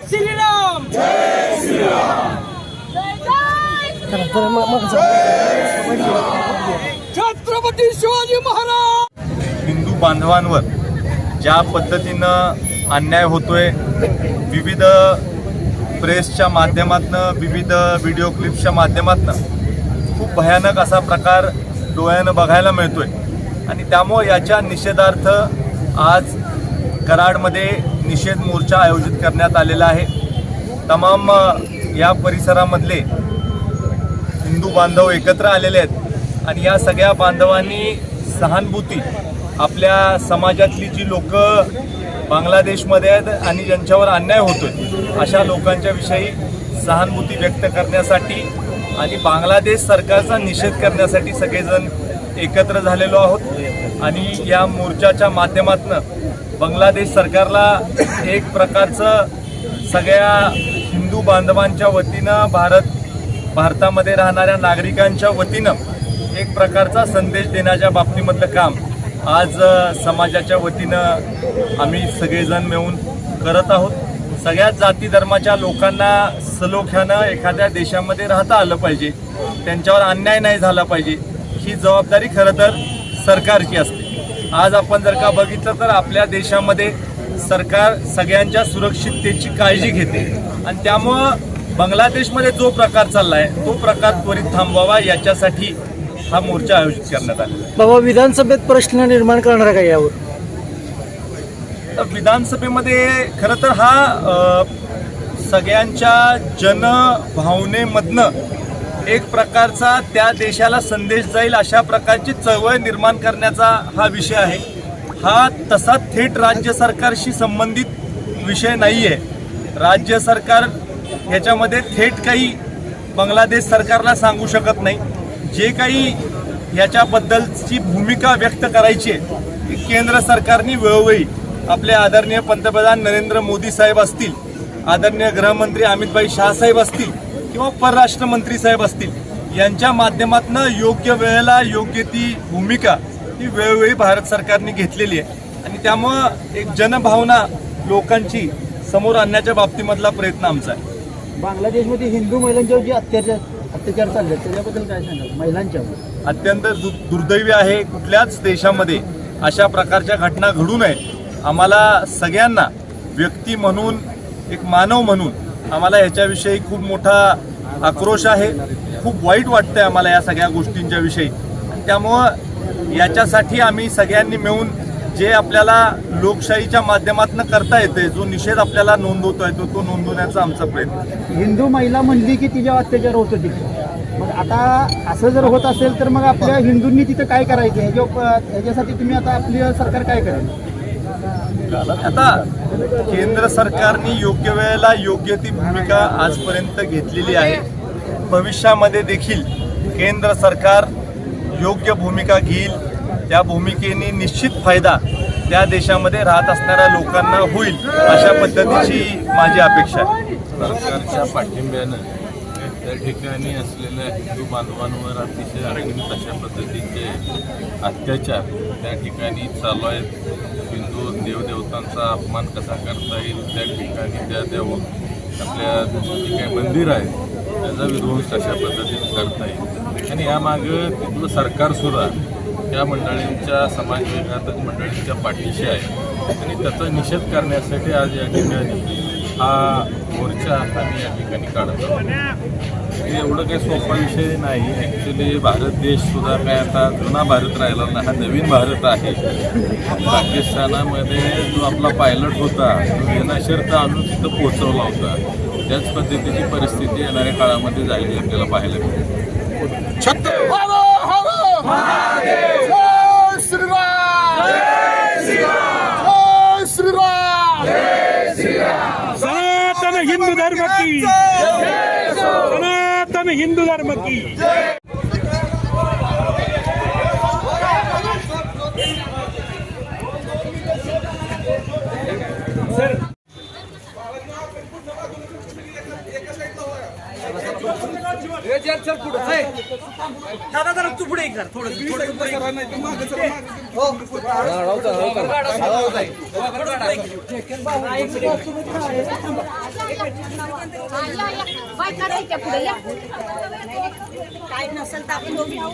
श्रीराम छत्रपती शिवाजी महाराज! हिंदू बांधवांवर ज्या पद्धतीनं अन्याय होतोय विविध प्रेसच्या माध्यमातनं विविध व्हिडिओ क्लिप्सच्या माध्यमातनं खूप भयानक असा प्रकार डोळ्यानं बघायला मिळतोय. आणि त्यामुळं याच्या निषेधार्थ आज कराडमध्ये निषेध मोर्चा आयोजित करण्यात आलेला आहे. तमाम या परिसरामधले हिंदू बांधव एकत्र आलेले आहेत. आणि या सगळ्या बांधवांनी सहानुभूती आपल्या समाजातली जी लोक बांगलादेशमध्ये आहेत आणि ज्यांच्यावर अन्याय होतोय अशा लोकांच्या विषयी सहानुभूती व्यक्त करण्यासाठी आणि बांगलादेश सरकारचा निषेध करण्यासाठी सगळेजण एकत्र झालेलो आहोत. आणि या मोर्चाच्या माध्यमातनं बांगलादेश सरकारला एक प्रकारचं सगळ्या हिंदू बांधवांच्या वतीनं भारत भारतामध्ये राहणाऱ्या नागरिकांच्या वतीनं एक प्रकारचा संदेश देण्याच्या बाबतीमधलं काम आज समाजाच्या वतीनं आम्ही सगळेजण मिळून करत आहोत. सगळ्याच जाती धर्माच्या लोकांना सलोख्यानं एखाद्या देशामध्ये राहता आलं पाहिजे. त्यांच्यावर अन्याय नाही झाला पाहिजे. ही जबाबदारी खरं तर सरकारची असते. आज आपण जर का बघितलं तर आपल्या देशामध्ये सरकार सगळ्यांच्या सुरक्षिततेची काळजी घेते. आणि त्यामुळं बांगलादेशमध्ये जो प्रकार चालला आहे तो प्रकार त्वरित थांबवावा याच्यासाठी हा मोर्चा आयोजित करण्यात आला बाबा विधानसभेत प्रश्न निर्माण करणार का यावर? तर विधानसभेमध्ये खरं तर हा सगळ्यांच्या जनभावनेमधनं एक प्रकारचा त्या देशाला संदेश जाईल अशा प्रकारची चळवळ निर्माण करण्याचा हा विषय आहे. हा तसा थेट राज्य सरकारशी संबंधित विषय नाही आहे राज्य सरकार ह्याच्यामध्ये थेट काही बांगलादेश सरकारला सांगू शकत नाही. जे काही ह्याच्याबद्दलची भूमिका व्यक्त करायची आहे ती केंद्र सरकारने वेळोवेळी आपले आदरणीय पंतप्रधान नरेंद्र मोदी साहेब असतील आदरणीय गृहमंत्री अमितभाई शाह साहेब असतील किंवा परराष्ट्र मंत्री साहेब असतील यांच्या माध्यमातून योग्य वेळेला योग्य ती भूमिका ही वेळोवेळी भारत सरकारने घेतलेली आहे. आणि त्यामुळं एक जनभावना लोकांची समोर आणण्याच्या बाबतीमधला प्रयत्न आमचा आहे. बांगलादेशमध्ये हिंदू महिलांच्यावर जे अत्याचार अत्याचार चालले त्याच्याबद्दल काय सांगाल? महिलांच्यावर अत्यंत दु दुर्दैवी आहे कुठल्याच देशामध्ये अशा प्रकारच्या घटना घडू नये. आम्हाला सगळ्यांना व्यक्ती म्हणून एक मानव म्हणून आम्हाला याच्याविषयी खूप मोठा आक्रोश आहे. खूप वाईट वाटतंय आम्हाला या सगळ्या गोष्टींच्या विषयी. त्यामुळं याच्यासाठी आम्ही सगळ्यांनी मिळून जे आपल्याला लोकशाहीच्या माध्यमातून करता येते जो निषेध आपल्याला नोंदवतो येतो तो तो नोंदवण्याचा आमचा प्रयत्न हिंदू महिला म्हणली की तिच्या अत्याचार होत होती. मग आता असं जर होत असेल तर मग आपल्या हिंदूंनी तिथं काय करायचं? ह्याच्यासाठी तुम्ही आता आपली सरकार काय करेल? आता केंद्र सरकारने योग्य वेळेला योग्य ती भूमिका आजपर्यंत घेतलेली आहे. भविष्यामध्ये देखील केंद्र सरकार योग्य भूमिका घेईल. त्या भूमिकेने निश्चित फायदा त्या देशामध्ये राहत असणाऱ्या लोकांना होईल अशा पद्धतीची माझी अपेक्षा आहे. सरकारच्या पाठिंब्यानं त्या ठिकाणी असलेल्या हिंदू बांधवांवर अतिशय अगणित अशा पद्धतीचे अत्याचार त्या ठिकाणी चालू आहेत. हिंदू देवदेवतांचा अपमान कसा करता येईल त्या ठिकाणी त्या देव आपल्या जे काही मंदिर आहे त्याचा विध्वंस कशा पद्धतीने करता येईल. आणि यामागं तिथलं सरकारसुद्धा त्या मंडळींच्या समाज विघातक मंडळींच्या पाठीशी आहे. आणि त्याचा निषेध करण्यासाठी आज या ठिकाणी हा मोर्चा आम्ही या ठिकाणी काढत. हे एवढं काही सोपा विषय नाही. ॲक्च्युली भारत देश सुद्धा काय आता जुना भारत राहिला ना हा नवीन भारत आहे. पाकिस्तानामध्ये जो आपला पायलट होता तो विनाशर्त आणून तिथं पोहोचवला होता. त्याच पद्धतीची परिस्थिती येणाऱ्या काळामध्ये झालेली आपल्याला पाहायला मिळते হিন্দু ধর্ম কি दादा जरा तू पुढे कर. थोडं थोडं पुढे कर. हो. थोडं पुढे कर. बाय करायच्या पुढे या काय नसेल तर आपण दोघी जाऊ.